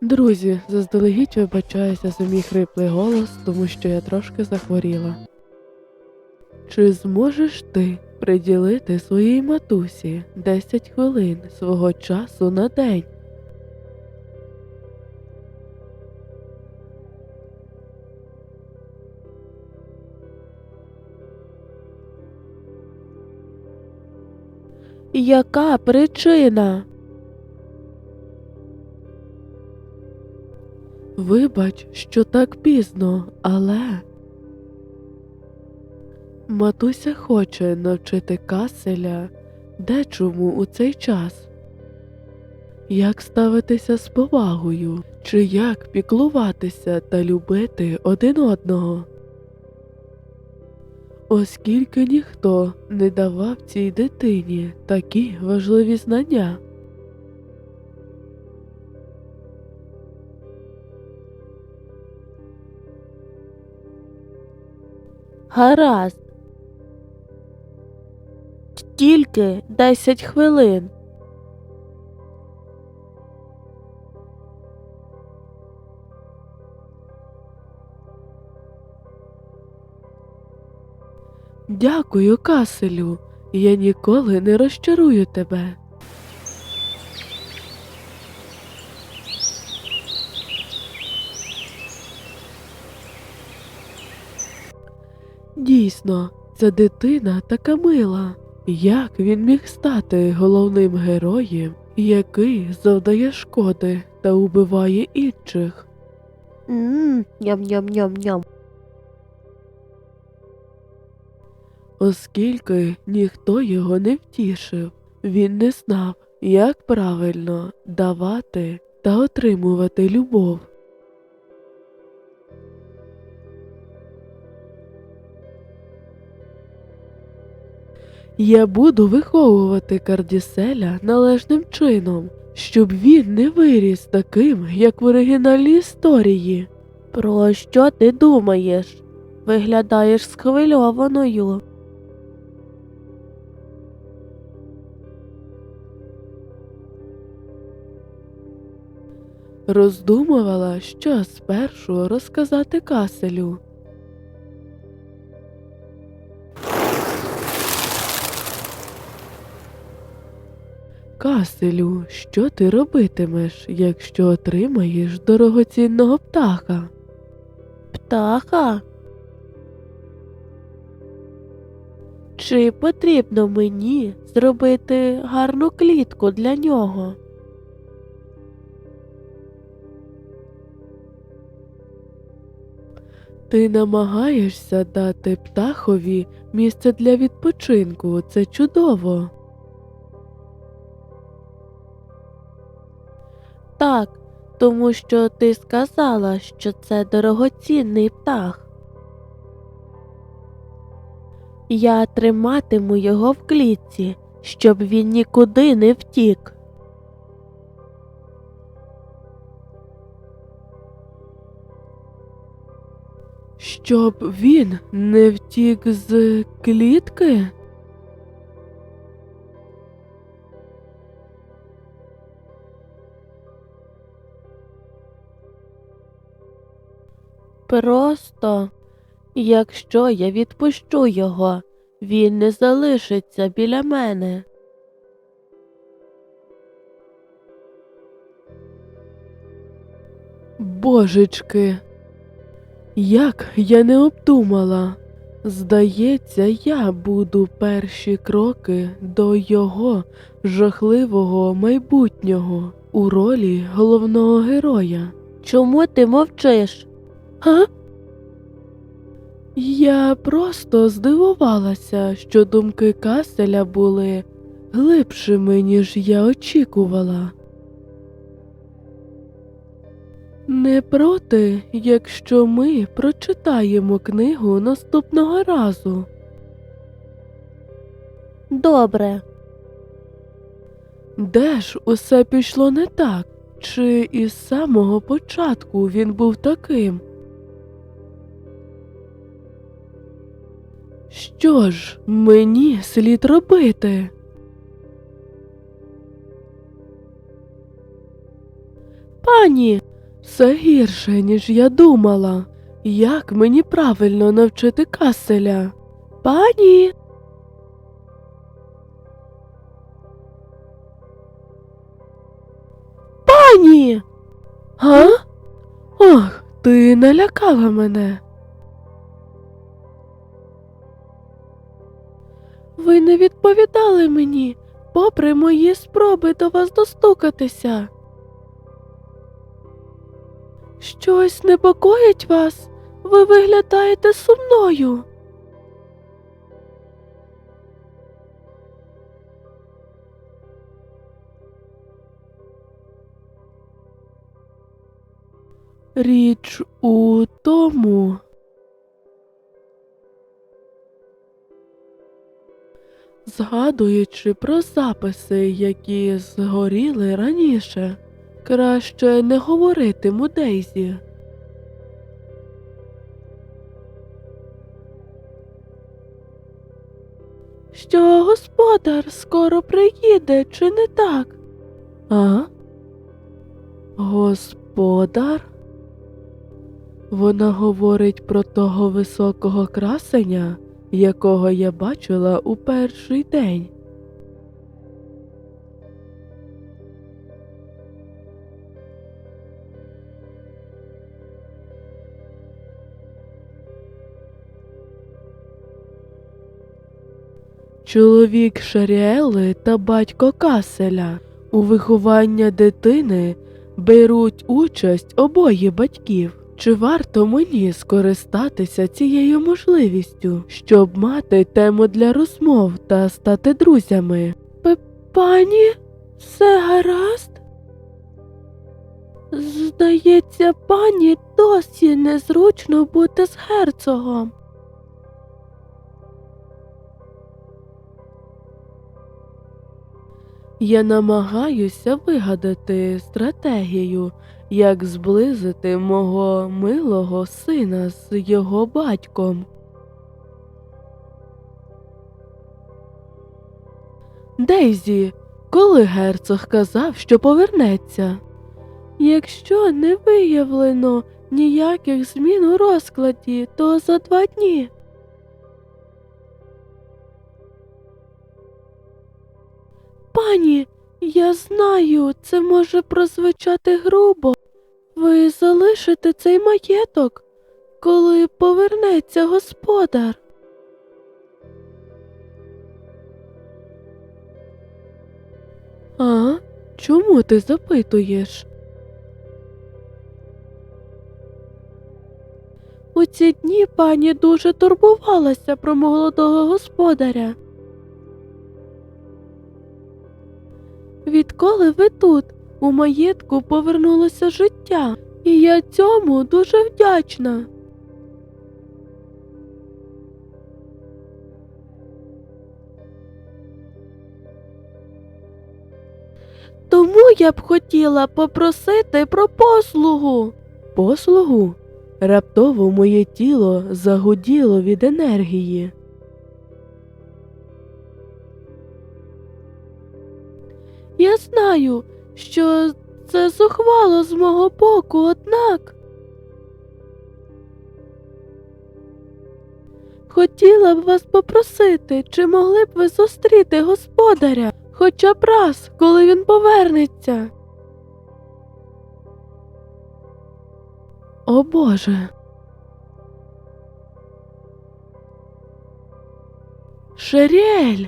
Друзі, заздалегідь вибачаюся за мій хриплий голос, тому що я трошки захворіла. Чи зможеш ти приділити своїй матусі 10 хвилин свого часу на день? Яка причина? Вибач, що так пізно, але. Матуся хоче навчити Каселя дечому у цей час. Як ставитися з повагою, чи як піклуватися та любити один одного. Оскільки ніхто не давав цій дитині такі важливі знання. Гаразд. Тільки 10 хвилин. Дякую, Каселю. Я ніколи не розчарую тебе. Дійсно, ця дитина така мила. Як він міг стати головним героєм, який завдає шкоди та убиває інших? Ммм, ням-ням-ням-ням. Оскільки ніхто його не втішив, він не знав, як правильно давати та отримувати любов. Я буду виховувати Кардіселя належним чином, щоб він не виріс таким, як в оригінальній історії. Про що ти думаєш? Виглядаєш схвильованою. Роздумувала, що спершу розказати Каселю. Каселю, що ти робитимеш, якщо отримаєш дорогоцінного птаха? Птаха? Чи потрібно мені зробити гарну клітку для нього? Ти намагаєшся дати птахові місце для відпочинку. Це чудово. Тому що ти сказала, що це дорогоцінний птах. Я триматиму його в клітці, щоб він нікуди не втік. Щоб він не втік з клітки? Просто, якщо я відпущу його, він не залишиться біля мене. Божечки, як я не обдумала. Здається, я буду перші кроки до його жахливого майбутнього у ролі головного героя. Чому ти мовчиш? Га? Я просто здивувалася, що думки Каселя були глибшими, ніж я очікувала. Не проти, якщо ми прочитаємо книгу наступного разу. Добре, Де ж усе пішло не так? Чи із самого початку він був таким? Що ж мені слід робити? пані. Все гірше, ніж я думала. Як мені правильно навчити каселя? Пані. Пані. Га? Ох, ти налякала мене. Ви не відповідали мені, попри мої спроби до вас достукатися. Щось непокоїть вас? Ви виглядаєте сумною. Річ у тому. Згадуючи про записи, які згоріли раніше, краще не говоритиму Дейзі. Що господар скоро приїде, чи не так? А? Господар? Вона говорить про того високого красеня, якого я бачила у перший день. Чоловік Шаріели та батько Каселя у виховання дитини беруть участь обоє батьків. Чи варто мені скористатися цією можливістю, щоб мати тему для розмов та стати друзями? Пані, все гаразд? Здається, пані досі незручно бути з герцогом. Я намагаюся вигадати стратегію, як зблизити мого милого сина з його батьком. Дейзі, коли герцог казав, що повернеться? Якщо не виявлено ніяких змін у розкладі, то за два дні. Пані, я знаю, це може прозвучати грубо. Ви залишите цей маєток, коли повернеться господар. А? Чому ти запитуєш? У ці дні пані дуже турбувалася про молодого господаря. Відколи ви тут, у маєтку повернулося життя, і я цьому дуже вдячна. Тому я б хотіла попросити про послугу. Послугу? Раптово моє тіло загуділо від енергії. Я знаю, що це зухвало з мого боку, однак. Хотіла б вас попросити, чи могли б ви зустріти господаря хоча б раз, коли він повернеться. О Боже. Шеріель.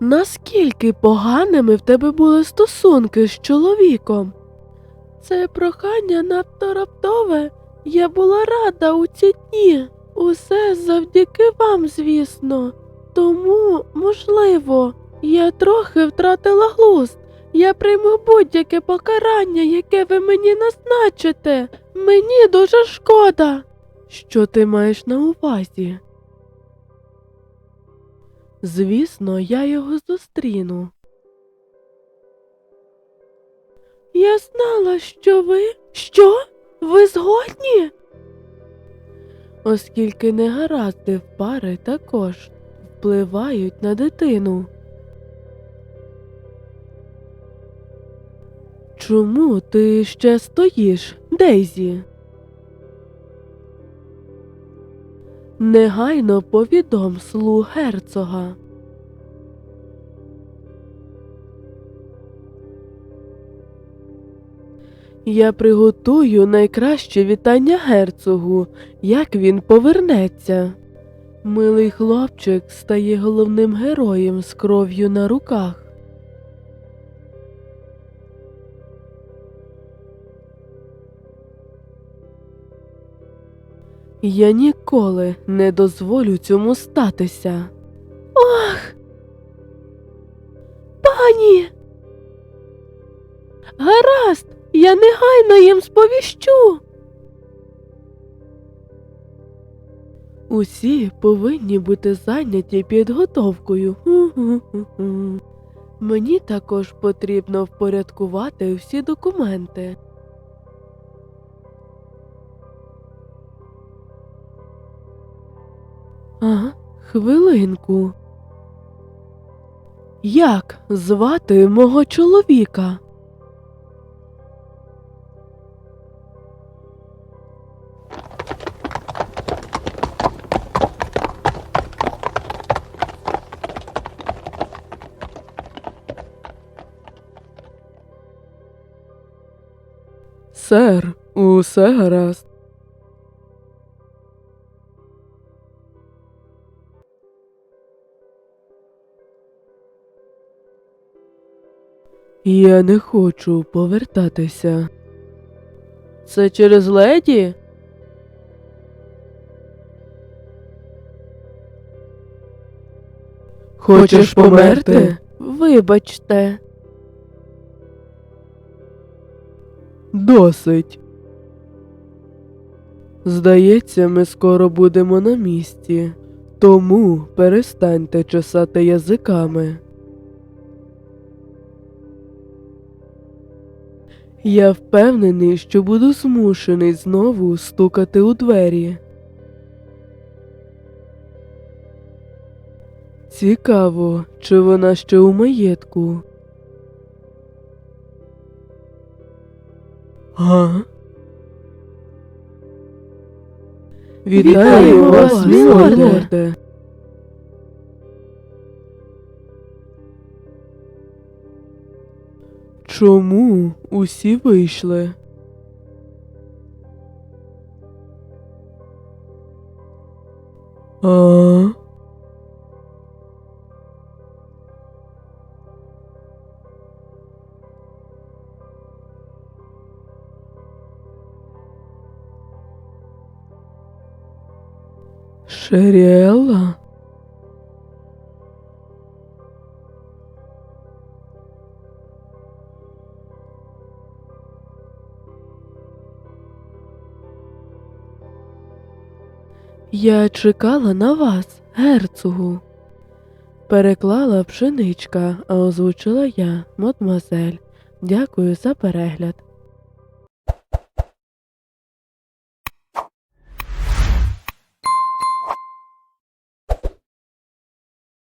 Наскільки поганими в тебе були стосунки з чоловіком? Це прохання надто раптове. Я була рада у ці дні. Усе завдяки вам, звісно. Тому, можливо, я трохи втратила глузд. Я прийму будь-яке покарання, яке ви мені назначите. Мені дуже шкода. Що ти маєш на увазі? Звісно, я його зустріну. Я знала, що ви. Що? Ви згодні? Оскільки негаразди в пари також впливають на дитину. Чому ти ще стоїш, Дейзі? Негайно повідом слуг герцога. Я приготую найкраще вітання герцогу, як він повернеться. Милий хлопчик стає головним героєм з кров'ю на руках. Я ніколи не дозволю цьому статися. Ох. Пані. Гаразд, я негайно їм сповіщу. Усі повинні бути зайняті підготовкою. Мені також потрібно впорядкувати всі документи. А, хвилинку. Як звати мого чоловіка? Сер, усе гаразд. Я не хочу повертатися. Це через леді? Хочеш померти? Вибачте. Досить. Здається, ми скоро будемо на місці. Тому перестаньте чесати язиками. Я впевнений, що буду змушений знову стукати у двері. Цікаво, чи вона ще у маєтку. А? Вітаємо вас, мілорде. Чому усі вийшли? А? Шеріелла? Я чекала на вас, герцогу. Переклала пшеничка, а озвучила я, мадмазель. Дякую за перегляд.